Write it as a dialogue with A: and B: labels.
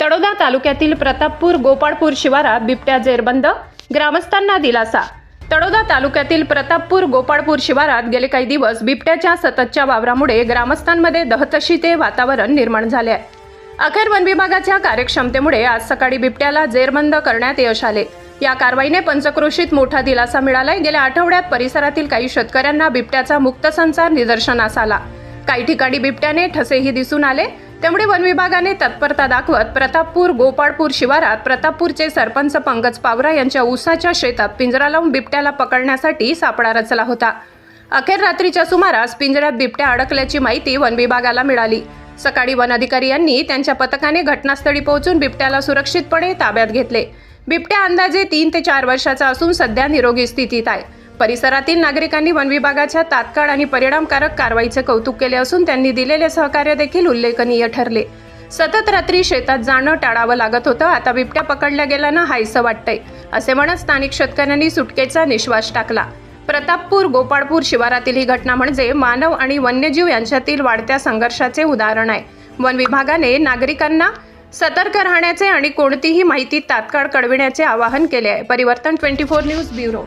A: तालुक्यातील प्रतापपूर गोपाळपूर शिवारात बिबट्या जेरबंद ग्रामस्थांना दिलासा. तळोदा तालुक्यातील प्रतापपूर गोपाळपूर शिवारात गेले काही दिवस बिबट्याच्या सततच्या वावरामुळे ग्रामस्थांमध्ये दहतशीते वातावरण निर्माण झाले आहे. अखेर वन विभागाच्या कार्यक्षमतेमुळे आज सकाळी बिबट्याला जेरबंद करण्यात यश आले. या कारवाईने पंचक्रोशीत मोठा दिलासा मिळालाय. गेल्या आठवड्यात परिसरातील काही शेतकऱ्यांना बिबट्याचा मुक्त संचार निदर्शनास आला. काही ठिकाणी बिबट्याने ठसेही दिसून आले. त्यामुळे वन विभागाने तत्परता दाखवत प्रतापपूर गोपाळपूर शिवारात प्रतापपूरचे सरपंच पंकज पावरा यांच्या ऊसाच्या शेतात पिंजरा लावून बिबट्याला पकडण्यासाठी सापळा रचला होता. अखेर रात्रीच्या सुमारास पिंजऱ्यात बिबट्या अडकल्याची माहिती वन विभागाला मिळाली. सकाळी वन अधिकारी यांनी त्यांच्या पथकाने घटनास्थळी पोहोचून बिबट्याला सुरक्षितपणे ताब्यात घेतले. बिबट्या अंदाजे तीन ते चार वर्षाचा असून सध्या निरोगी स्थितीत आहे. परिसरातील नागरिकांनी वन विभागाच्या तात्काळ आणि परिणामकारक कारवाईचे कौतुक केले असून त्यांनी दिलेले सहकार्य देखील उल्लेखनीय ठरले. सतत रात्री शेतात जाणं टाळावं लागत होतं आता बिबट्या पकडल्या गेल्यानं हायसं वाटतंय असे म्हणत स्थानिक शेतकऱ्यांनी सुटकेचा निश्वास टाकला. प्रतापपूर गोपाळपूर शिवारातील ही घटना म्हणजे मानव आणि वन्यजीव यांच्यातील वाढत्या संघर्षाचे उदाहरण आहे. वन विभागाने नागरिकांना सतर्क राहण्याचे आणि कोणतीही माहिती तात्काळ कळविण्याचे आवाहन केले आहे. परिवर्तन ट्वेंटी फोर न्यूज ब्युरो.